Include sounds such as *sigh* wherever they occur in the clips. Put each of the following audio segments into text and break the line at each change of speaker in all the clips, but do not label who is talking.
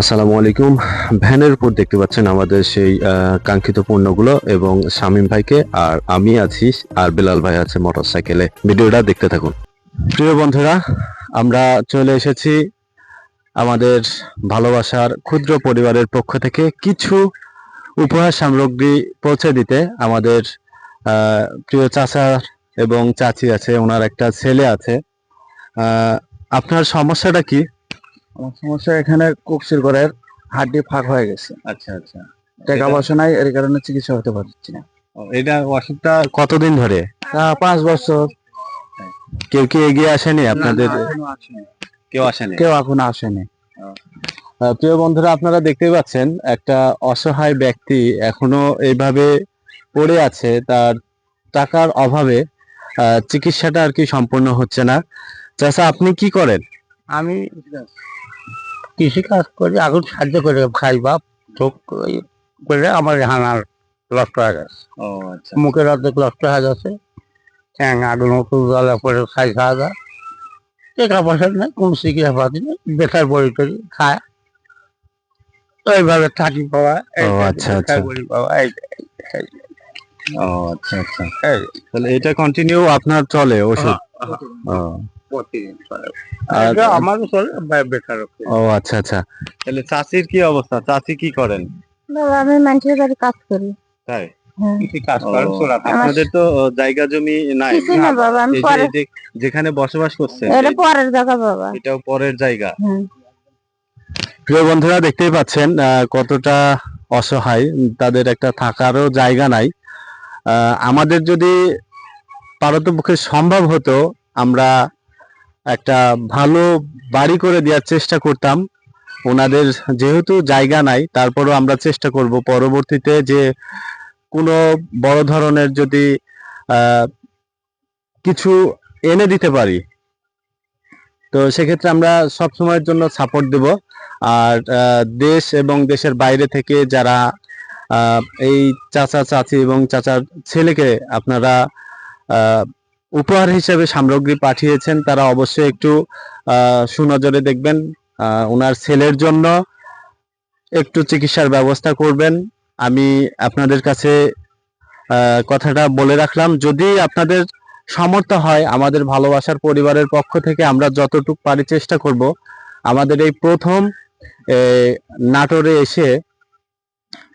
আসসালামু আলাইকুম। ভ্যানের উপর দেখতে পাচ্ছেন আমাদের সেই কাঙ্ক্ষিত পণ্যগুলো এবং শামীম ভাইকে আর আমি আছি আর বেলাল ভাই আছে মোটরসাইকেলে। ভিডিওটা দেখতে থাকুন। প্রিয় বন্ধুরা, আমরা চলে এসেছি আমাদের ভালোবাসার ক্ষুদ্র পরিবারের পক্ষ থেকে কিছু উপহার সামগ্রী পৌঁছে দিতে আমাদের প্রিয় চাচা এবং চাচি আছে, ওনার একটা ছেলে আছে। আপনার সমস্যাটা কি?
আমার সমস্যা এখানে কুকসির ঘরের হাড্ডি ফাঁক হয়ে গেছে।
আচ্ছা আচ্ছা।
টাকা পয়সা নাই এর কারণে চিকিৎসা হতে পারছি না।
এটা অসুখটা কতদিন ধরে?
পাঁচ বছর।
কেউ কি এগিয়ে আসেনি আপনাদের। কেউ আসেনি?
কেউ এখনও আসেনি।
প্রিয় বন্ধুরা আপনারা দেখতেই পাচ্ছেন একটা অসহায় ব্যক্তি এখনও এইভাবে পড়ে আছে। তার টাকার অভাবে আহ, চিকিৎসাটা আর কি সম্পূর্ণ হচ্ছে না। চাচা আপনি কি করেন?
আমি কৃষি কাজ করি আগুন সাহায্য করে খাই বাপ চোখ করে আমার হানার লষ্ট হয়ে গেছে।
ও আচ্ছা।
মুখের অর্ধেক লষ্ট হয়ে গেছে। ঠ্যাং আগুন মতো জ্বলা পরে খাই খাওয়া যায় টাকা পয়সা নেই কোন চিকিৎসা পাতি নেই বেকার বড়ি টড়ি খায়। ওইভাবে থাকি পাওয়া
ও, আচ্ছা, আচ্ছা।
পাওয়া
ও আচ্ছা আচ্ছা। তাহলে এটা কন্টিনিউ আপনার চলে ওষুধ? ও।
প্রতিদিন চলে
আর-
এটা আমারও চলে বেকার
ও আচ্ছা আচ্ছা। তাহলে চাচির কি অবস্থা? চাচি কি করেন?
বাবা আমি মানুষের বাড়ি কাজ করি।
তাই?
হ্যাঁ।
আপনাদের তো জায়গা জমি নাই। যেখানে বসবাস করছেন
এটা পরের জায়গা বাবা।
এটাও পরের জায়গা।
হ্যাঁ।
প্রিয় বন্ধুরা দেখতেই পাচ্ছেন আহ, কতটা অসহায়। তাদের একটা থাকারও জায়গা নাই। আহ, আমাদের যদি পারতপক্ষে সম্ভব হতো আমরা একটা ভালো বাড়ি করে দেওয়ার চেষ্টা করতাম। ওনাদের যেহেতু জায়গা নাই, তারপরও আমরা চেষ্টা করব পরবর্তীতে যে কোনো বড় ধরনের যদি কিছু এনে দিতে পারি। তো সেক্ষেত্রে আমরা সব সময়ের জন্য সাপোর্ট দেব। আর দেশ এবং দেশের বাইরে থেকে যারা এই চাচা, চাচি এবং চাচার ছেলেকে আপনারা উপহার হিসেবে সামগ্রী পাঠিয়েছেন, তারা অবশ্যই একটু সুনজরে দেখবেন। ওনার ছেলের জন্য একটু চিকিৎসার ব্যবস্থা করবেন। আমি আপনাদের কাছে কথাটা বলে রাখলাম। যদি আপনাদের সামর্থ্য হয় আমাদের ভালোবাসার পরিবারের পক্ষ থেকে আমরা যতটুকু পারি চেষ্টা করব, আমাদের এই প্রথম নাটোরে এসে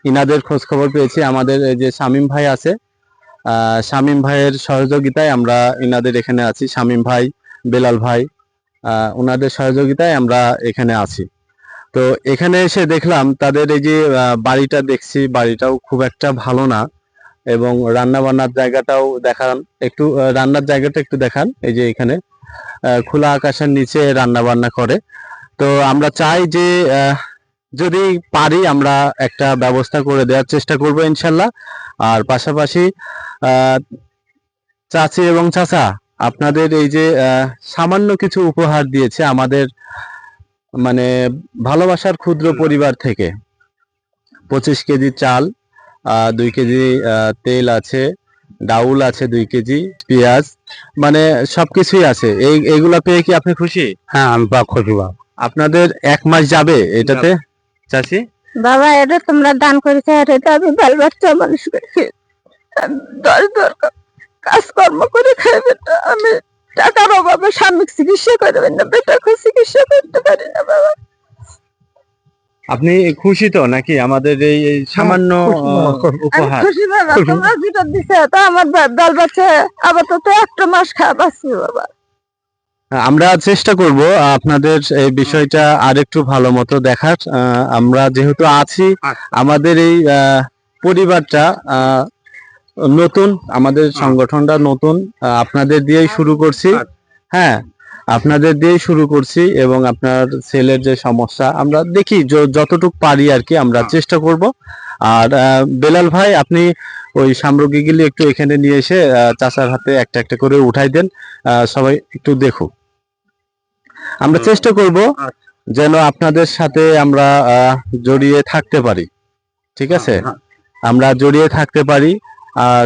ইনাদের খোঁজখবর পেয়েছি। আমাদের যে শামীম ভাই আছে শামীম ভাইয়ের সহযোগিতায় আমরা ইনাদের এখানে আছি, শামীম ভাই, বেলাল ভাই ওনাদের সহযোগিতায় আমরা এখানে আছি। তো এখানে এসে দেখলাম তাদের এই যে বাড়িটা দেখছি, বাড়িটাও খুব একটা ভালো না এবং রান্না বান্নার জায়গাটাও দেখান, একটু রান্নার জায়গাটা একটু দেখান, এই যে এখানে খোলা আকাশের নিচে রান্না বান্না করে। তো আমরা চাই যে যদি পারি আমরা একটা ব্যবস্থা করে দেওয়ার চেষ্টা করব ইনশাল্লাহ। আর পাশাপাশি চাচি এবং চাচা আপনাদের এই যে সামান্য কিছু উপহার দিয়েছে আমাদের মানে ভালোবাসার ক্ষুদ্র পরিবার থেকে। পঁচিশ কেজি চাল দুই কেজি তেল আছে ডাউল আছে দুই কেজি পেঁয়াজ মানে সবকিছুই আছে। এই এইগুলা পেয়ে কি আপনি খুশি?
হ্যাঁ আমি বা খুশি
আপনাদের এক মাস যাবে এটাতে? চাচি?
বাবা এটা তোমরা দান করেছে আর এটা আমি বাল বাচ্চা মানুষ করেছি। দশ কাজকর্ম করে খাইবে না আমি টাকার অভাবে স্বামী চিকিৎসা করবেন না বেটাকে চিকিৎসা করতে পারি না বাবা।
আপনি খুশি তো নাকি আমাদের এই এই সামান্য। উপহার?
খুশি বাবা তোমরা যেটা দিছে তা আমার বাল বাচ্চা আবার তো তো একটা মাস খাওয়া বাবা।
আমরা চেষ্টা করব আপনাদের এই বিষয়টা আরেকটু ভালো মতো দেখার। আমরা যেহেতু আছি
আচ্ছা।
আমাদের এই পরিবারটা আহ, নতুন আমাদের সংগঠনটা নতুন আপনাদের দিয়েই শুরু করছি।
আচ্ছা।
হ্যাঁ আপনাদের দিয়েই শুরু করছি এবং আপনার ছেলের যে সমস্যা আমরা দেখি যতটুকু পারি আর কি আমরা
হ্যাঁ।
চেষ্টা করব। আর বেলাল ভাই আপনি ওই সামগ্রীগুলি একটু এখানে নিয়ে এসে চাচার হাতে একটা একটা করে উঠাই দেন। আহ, সবাই একটু দেখুক। আমরা চেষ্টা করব
আচ্ছা।
যেন আপনাদের সাথে আমরা জড়িয়ে থাকতে পারি। ঠিক আছে?
হ্যাঁ,
আমরা জড়িয়ে থাকতে পারি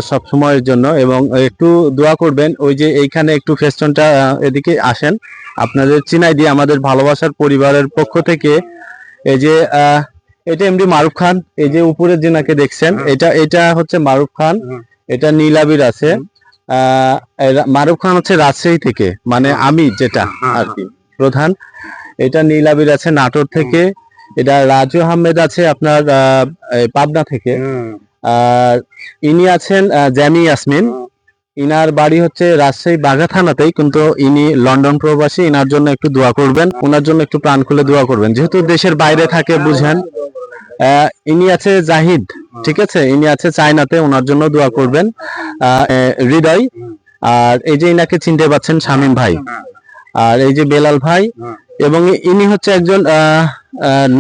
সব সময়ের জন্য এবং একটু দোয়া করবেন ওই যে এইখানে একটু ফেস্টনটা এদিকে আসেন। আপনাদের চিনাই দিয়ে আমাদের ভালোবাসার পরিবারের পক্ষ থেকে এই যে আহ, এটা এমডি মারুফ খান এই যে উপরে যেনাকে দেখছেন এটা এটা হচ্ছে মারুফ খান। এটা নীলাবির আছে। মারুফ খান হচ্ছে রাজশাহী থেকে মানে। আমি যেটা আর কি। প্রধান। এটা নীলাবির আছে নাটোর থেকে। এটা রাজু আহমেদ আছে আপনার পাবনা থেকে। আর ইনি আছেন জ্যামি ইয়াসমিন। ইনার বাড়ি হচ্ছে রাজশাহী বাঘা থানাতেই কিন্তু ইনি লন্ডন প্রবাসী। ইনার জন্য একটু দোয়া করবেন। ওনার জন্য একটু প্রাণ খুলে দোয়া করবেন। যেহেতু দেশের বাইরে থাকে বুঝেন। আহ, ইনি আছে জাহিদ ঠিক আছে? ইনি আছে চায়নাতে ওনার জন্য দোয়া করবেন। আহ, হৃদয়। আর এই যে ইনাকে চিনতে পাচ্ছেন শামীম ভাই। আর এই যে বেলাল ভাই এবং ইনি হচ্ছে একজন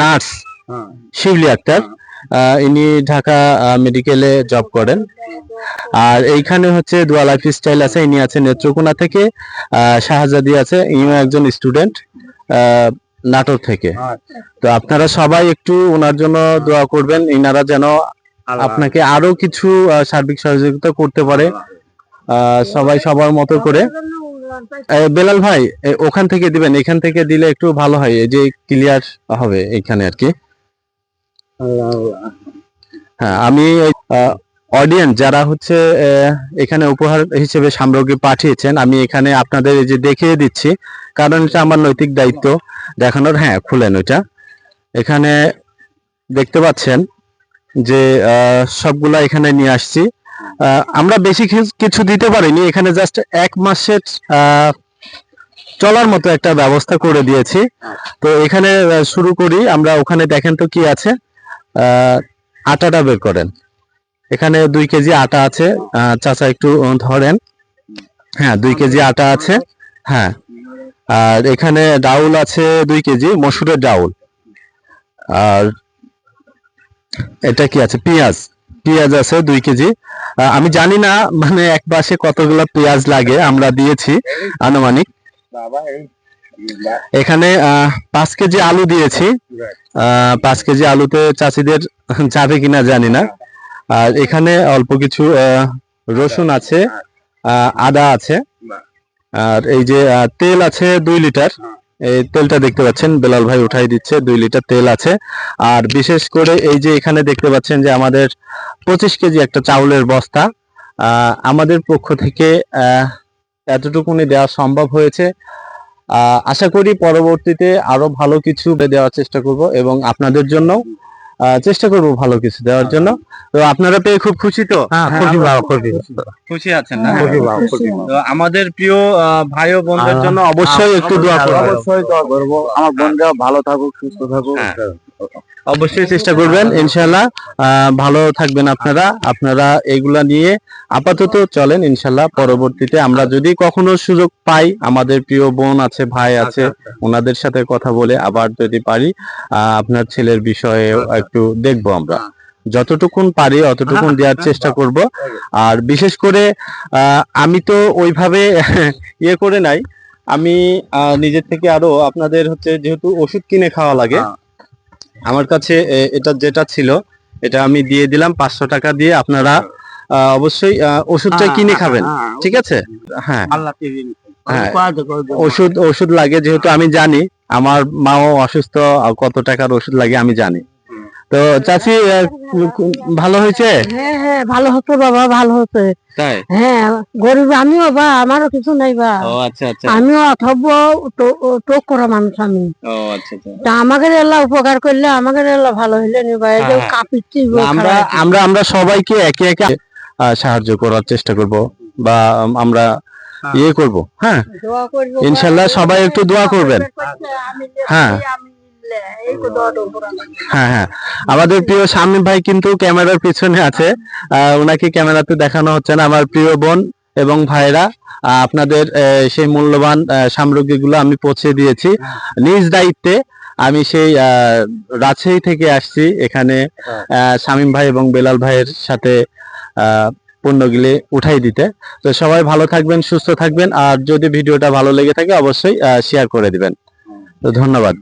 নার্স
হুম।
শিবলি আক্তার ইনি ঢাকা মেডিকেলে জব করেন। আর এইখানে হচ্ছে দুয়া লাইফ স্টাইল আছে ইনি আছে নেত্রকোনা থেকে আহ, শাহজাদি আছে ইনিও একজন স্টুডেন্ট নাটোর থেকে।
আচ্ছা।
তো আপনারা সবাই একটু ওনার জন্য দোয়া করবেন ইনারা যেন আপনাকে আরও কিছু আহ, সার্বিক সহযোগিতা করতে পারে। আহ, সবাই সবার মতো করে। বেলাল ভাই ওখান থেকে দিবেন, এখান থেকে দিলে একটু ভালো হয় যে ক্লিয়ার হবে এখানে আর কি। হ্যাঁ আমি অডিয়েন্স যারা হচ্ছে এখানে উপহার হিসেবে সামগ্রী পাঠিয়েছেন, আমি এখানে আপনাদের এই যে দেখিয়ে দিচ্ছি, কারণ এটা আমার নৈতিক দায়িত্ব দেখানোর হ্যাঁ খুলেন ওইটা। এখানে দেখতে পাচ্ছেন যে সবগুলা এখানে নিয়ে আসছি। আমরা বেশি কিছু- দিতে পারিনি, এখানে জাস্ট এক মাসের চলার মতো একটা ব্যবস্থা করে দিয়েছি। তো এখানে শুরু করি, আমরা ওখানে দেখেন তো কি আছে। আটাটা বের করেন। এখানে দুই কেজি আটা আছে। চাচা একটু ধরেন। হ্যাঁ দুই কেজি আটা আছে। হ্যাঁ। আর এখানে ডাউল আছে দুই কেজি, মসুরের ডাউল। আর এটা কি আছে? পেঁয়াজ। পেঁয়াজ আছে দুই কেজি। আমি জানি না মানে এক পাশে কতগুলো পেঁয়াজ লাগে, আমরা দিয়েছি আনুমানিক। এখানে পাঁচ কেজি আলু দিয়েছি। পাঁচ কেজি আলুতে চাষিদের যাবে কিনা জানি না। আর এখানে অল্প কিছু রসুন আছে আদা আছে। আর এই যে তেল আছে দুই লিটার। এই তেলটা দেখতে পাচ্ছেন, বেলাল ভাই উঠাই দিচ্ছে, দুই লিটার তেল আছে। আর বিশেষ করে এই যে এখানে দেখতে পাচ্ছেন যে আমাদের পঁচিশ কেজি একটা চাউলের বস্তা আমাদের পক্ষ থেকে এতটুকুনি দেওয়া সম্ভব হয়েছে। আশা করি পরবর্তীতে আরও ভালো কিছু দেওয়ার চেষ্টা করব এবং আপনাদের জন্য চেষ্টা করব ভালো কিছু দেওয়ার জন্য। তো আপনারা পেয়ে খুব খুশি তো?
হ্যাঁ খুশি
আছেন না?
খুশি
তো আমাদের প্রিয় আহ, ভাই ও বোনদের জন্য অবশ্যই একটু দোয়া করবেন।
অবশ্যই দোয়া করব। আমার বোনরা ভালো থাকুক সুস্থ থাকুক।
হ্যাঁ। অবশ্যই চেষ্টা করবেন ইনশাল্লাহ আহ, ভালো থাকবেন আপনারা। আপনারা এগুলা নিয়ে আপাতত চলেন ইনশাল্লাহ পরবর্তীতে আমরা যদি কখনো সুযোগ পাই আমাদের প্রিয় বোন আছে ভাই আছে ওনাদের সাথে কথা বলে আবার যদি পারি আপনার ছেলের বিষয়ে একটু দেখব আমরা। যতটুকুন পারি অতটুকুন দেওয়ার চেষ্টা করব। আর বিশেষ করে আহ, আমি তো ওইভাবে *laughs* ইয়ে করে নাই। আমি আহ, নিজের থেকে আরও আপনাদের হচ্ছে যেহেতু ওষুধ কিনে খাওয়া লাগে
হ্যাঁ।
আমার কাছে এটা যেটা ছিল এটা আমি দিয়ে দিলাম পাঁচশো টাকা দিয়ে আপনারা আহ, অবশ্যই ওষুধটা কিনে খাবেন ঠিক আছে? হ্যাঁ।
আল্লাহ টিভি
হ্যাঁ। ওষুধ ওষুধ লাগে যেহেতু আমি জানি আমার মাও অসুস্থ কত টাকার ওষুধ লাগে আমি জানি। তো চাচি ভালো হয়েছে।
হ্যাঁ হ্যাঁ ভালো হতো বাবা ভালো হতো
তাই?
হ্যাঁ গরিব আমিও বা আমারও কিছু নাই বা।
ও আচ্ছা আচ্ছা।
আমিও অথব্য টোক করা মানুষ আমি।
ও আচ্ছা আচ্ছা।
তা আমাদের এলা উপকার করলে আমাদের এলা ভালো হইলে নিবা এই যে
হ্যাঁ।
কাপিচ্ছি
আমরা আমরা আমরা সবাইকে একে একে সাহায্য করার চেষ্টা করব বা আমরা ইয়ে করব হ্যাঁ? ইনশাল্লাহ সবাই একটু দোয়া করবেন। হ্যাঁ। হ্যাঁ হ্যাঁ। আমাদের প্রিয় শামীম ভাই কিন্তু ক্যামেরার পিছনে আছে। ওনাকে ক্যামেরাতে দেখানো হচ্ছে না। আমার প্রিয় বোন এবং ভাইরা আপনাদের সেই মূল্যবান সামগ্রীগুলো আমি পৌঁছে দিয়েছি। নিজ দায়িত্বে আমি সেই রাজশাহী থেকে আসছি। এখানে শামীম ভাই এবং বেলাল ভাইয়ের সাথে পণ্যগুলি উঠাই দিতে। তো সবাই ভালো থাকবেন, সুস্থ থাকবেন। আর যদি ভিডিওটা ভালো লেগে থাকে, অবশ্যই শেয়ার করে দিবেন। তো ধন্যবাদ।